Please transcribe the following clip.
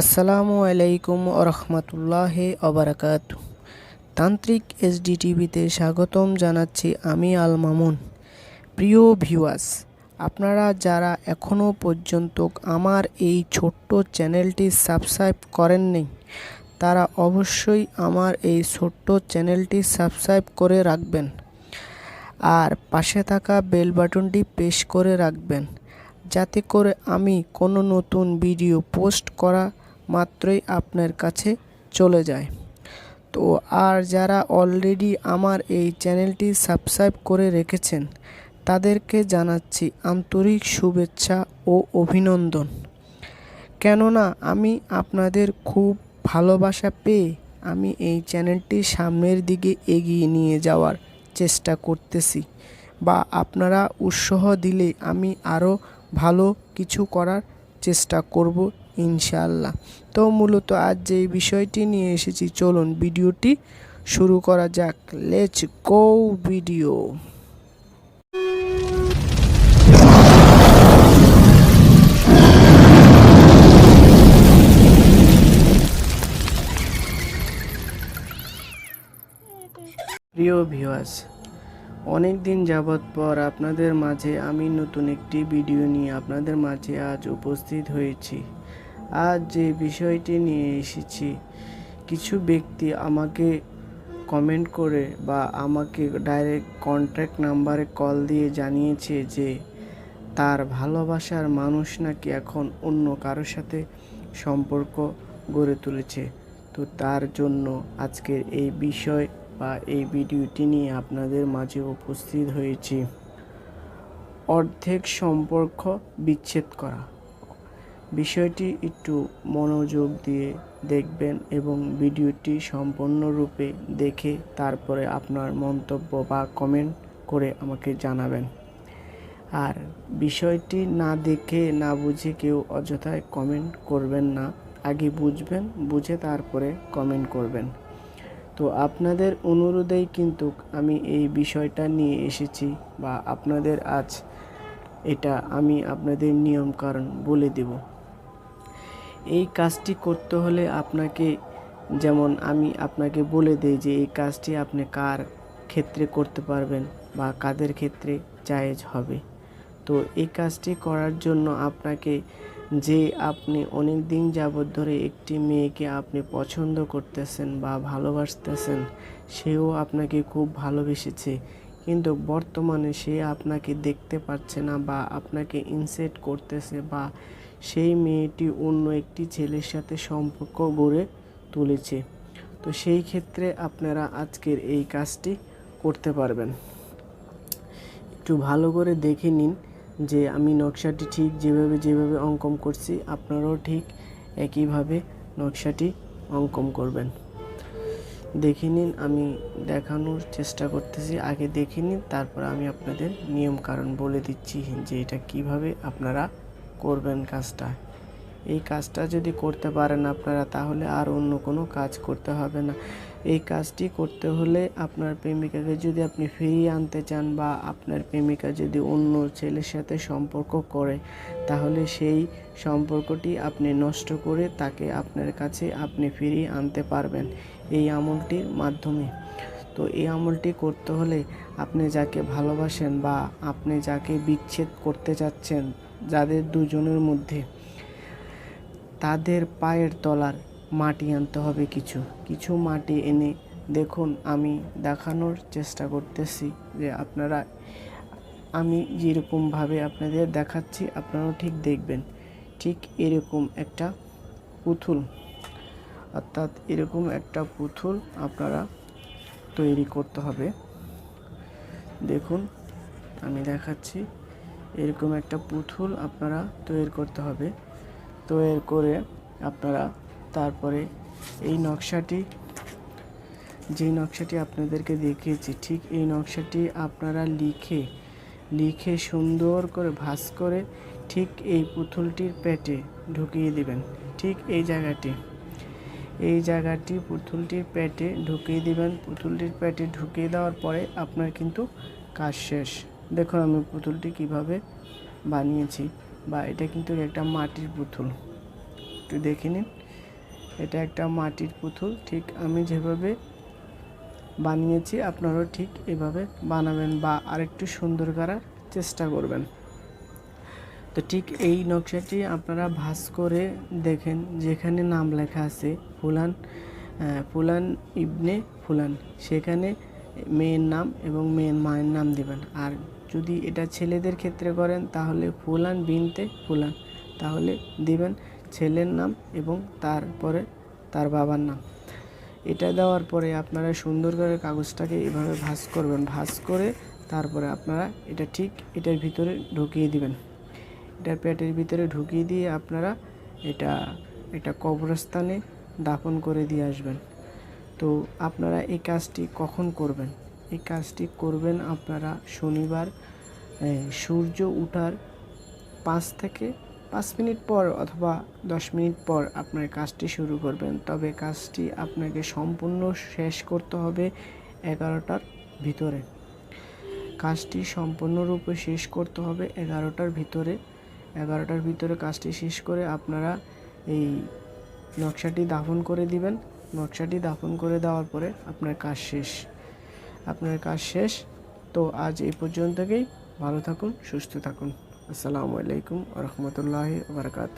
আসসালামু আলাইকুম রহমতুল্লাহ অবরাকাত তান্ত্রিক এসডি টিভিতে স্বাগতম জানাচ্ছি আমি আল মামুন। প্রিয় ভিউয়ার্স, আপনারা যারা এখনও পর্যন্ত আমার এই ছোট্ট চ্যানেলটি সাবস্ক্রাইব করেননি, তারা অবশ্যই আমার এই ছোট্ট চ্যানেলটি সাবস্ক্রাইব করে রাখবেন আর পাশে থাকা বেল বাটনটি প্রেস করে রাখবেন, যাতে করে আমি কোনো নতুন ভিডিও পোস্ট করা মাত্রই আপনার কাছে চলে যায়। তো আর যারা অলরেডি আমার এই চ্যানেলটি সাবস্ক্রাইব করে রেখেছেন, তাদেরকে জানাচ্ছি আন্তরিক শুভেচ্ছা ও অভিনন্দন। কেননা আমি আপনাদের খুব ভালোবাসা পেয়ে আমি এই চ্যানেলটি সামনের দিকে এগিয়ে নিয়ে যাওয়ার চেষ্টা করতেছি বা আপনারা উৎসাহ দিলে আমি আরও ভালো কিছু করার চেষ্টা করব ইনশাআল্লাহ। তো মূলত আজ যে বিষয়টি নিয়ে এসেছি, চলুন ভিডিওটি শুরু করা যাক। লেটস গো ভিডিও প্রিয় ভিউয়ার্স অনেক দিন যাবৎ পর আপনাদের মাঝে আমি নতুন একটি ভিডিও নিয়ে আপনাদের মাঝে আজ উপস্থিত হয়েছি। আজ যে বিষয়টি নিয়ে এসেছি, কিছু ব্যক্তি আমাকে কমেন্ট করে বা আমাকে ডাইরেক্ট কন্ট্যাক্ট নাম্বারে কল দিয়ে জানিয়েছে যে, তার ভালোবাসার মানুষ নাকি এখন অন্য কারোর সাথে সম্পর্ক গড়ে তুলেছে। তো তার জন্য আজকের এই বিষয় বা এই ভিডিওটি নিয়ে আপনাদের মাঝে উপস্থিত হয়েছি। অর্ধেক সম্পর্ক বিচ্ছেদ করা। বিষয়টি একটু মনোযোগ দিয়ে দেখবেন এবং ভিডিওটি সম্পূর্ণরূপে দেখে তারপরে আপনার মন্তব্য বা কমেন্ট করে আমাকে জানাবেন। আর বিষয়টি না দেখে, না বুঝে কেউ অযথায় কমেন্ট করবেন না। আগে বুঝবেন, বুঝে তারপরে কমেন্ট করবেন। তো আপনাদের অনুরোধেই কিন্তু আমি এই বিষয়টা নিয়ে এসেছি বা আপনাদের আজ এটা আমি আপনাদের নিয়ম কারণ বলে দেব। এই কাজটি করতে হলে আপনাকে, যেমন আমি আপনাকে বলে দেই যে এই কাজটি আপনি কার ক্ষেত্রে করতে পারবেন বা কাদের ক্ষেত্রে জায়েজ হবে। তো এই কাজটি করার জন্য আপনাকে যে আপনি অনেক দিন যাবৎ ধরে একটি মেয়েকে আপনি পছন্দ করতেছেন বা ভালোবাসতেছেন, সেও আপনাকে খুব ভালোবেসেছে। কিন্তু বর্তমানে সে আপনাকে দেখতে পাচ্ছে না বা আপনাকে ইনসেট করতেছে বা সেই মেয়েটি অন্য একটি ছেলের সাথে সম্পর্ক গড়ে তুলেছে। তো সেই ক্ষেত্রে আপনারা আজকের এই কাজটি করতে পারবেন। একটু ভালো করে দেখে নিন যে আমি নকশাটি ঠিক যেভাবে যেভাবে অঙ্কন করছি, আপনারাও ঠিক একইভাবে নকশাটি অঙ্কন করবেন। দেখে নিন, আমি দেখানোর চেষ্টা করতেছি, আগে দেখে নিন, তারপর আমি আপনাদের নিয়ম কারণ বলে দিচ্ছি যে এটা কীভাবে আপনারা করবেন কাজটা। এই কাজটা যদি করতে পারেন আপনারা, তাহলে আর অন্য কোনো কাজ করতে হবে না। এই কাজটি করতে হলে আপনার প্রেমিকাকে যদি আপনি ফিরিয়ে আনতে চান বা আপনার প্রেমিকা যদি অন্য ছেলের সাথে সম্পর্ক করে, তাহলে সেই সম্পর্কটি আপনি নষ্ট করে তাকে আপনার কাছে আপনি ফিরিয়ে আনতে পারবেন এই আমলটির মাধ্যমে। তো এই আমলটি করতে হলে আপনি যাকে ভালোবাসেন বা আপনি যাকে বিচ্ছেদ করতে চাচ্ছেন যাদের দুজনের মধ্যে তাদের পায়ের তলার মাটি আনতে হবে কিছু। কিছু মাটি এনে দেখুন, আমি দেখানোর চেষ্টা করতেছি যে আপনারা, আমি যেরকমভাবে আপনাদের দেখাচ্ছি, আপনারাও ঠিক দেখবেন। ঠিক এরকম একটা পুতুল, অর্থাৎ এরকম একটা পুতুল আপনারা তৈরি করতে হবে। দেখুন, আমি দেখাচ্ছি। এরকম একটা পুতুল আপনারা তৈরি করতে হবে। তৈরি করে আপনারা তারপরে এই নকশাটি যে নকশাটি আপনাদেরকে দেখিয়েছি, ঠিক এই নকশাটি আপনারা লিখে লিখে সুন্দর করে ভাস করে ঠিক এই পুতুলটির পেটে ঢুকিয়ে দিবেন। ঠিক এই জায়গাটি এই জায়গাটি পুতুলটির পেটে ঢুকিয়ে দিবেন। পুতুলটির পেটে ঢুকিয়ে দেওয়ার পরে আপনার কিন্তু কাজ শেষ। দেখুন আমি পুতুলটি কীভাবে বানিয়েছি। বা এটা কিন্তু একটা মাটির পুতুল। একটু দেখে নিন। এটা একটা মাটির পুতুল। ঠিক আমি যেভাবে বানিয়েছি, আপনারাও ঠিক এভাবে বানাবেন বা আরেকটু সুন্দর করার চেষ্টা করবেন। তো ঠিক এই নকশাটি আপনারা ভাঁজ করে দেখেন, যেখানে নাম লেখা আছে, ফুলান ফুলান ইবনে ফুলান। সেখানে মেয়ের নাম এবং মেয়ের মায়ের নাম দেবেন। আর যদি এটা ছেলেদের ক্ষেত্রে করেন, তাহলে ফুলান বিনতে ফুলান। তাহলে দিবেন ছেলের নাম এবং তারপরে তার বাবার নাম। এটা দেওয়ার পরে আপনারা সুন্দর করে কাগজটাকে এভাবে ভাঁজ করবেন। ভাঁজ করে তারপরে আপনারা এটা ঠিক এটার ভিতরে ঢুকিয়ে দিবেন। এটা পেটের ভিতরে ঢুকিয়ে দিয়ে আপনারা এটা এটা কবরস্থানে দাফন করে দিয়ে আসবেন। তো আপনারা এই কাজটি কখন করবেন? এই কাজটি করবেন আপনারা শনিবার সূর্য উঠার পাঁচ থেকে পাঁচ মিনিট পর অথবা দশ মিনিট পর আপনার কাজটি শুরু করবেন। তবে কাজটি আপনাকে সম্পূর্ণ শেষ করতে হবে এগারোটার ভিতরে। কাজটি সম্পূর্ণরূপে শেষ করতে হবে এগারোটার ভিতরে। এগারোটার ভিতরে কাজটি শেষ করে আপনারা এই নকশাটি দাফন করে দিবেন। নকশাটি দাফন করে দেওয়ার পরে আপনার কাজ শেষ। আপনার কাজ শেষ। তো আজ এই পর্যন্তকেই। ভালো থাকুন, সুস্থ থাকুন। আসসালামু আলাইকুম রহমতুল্লাহ বারকাত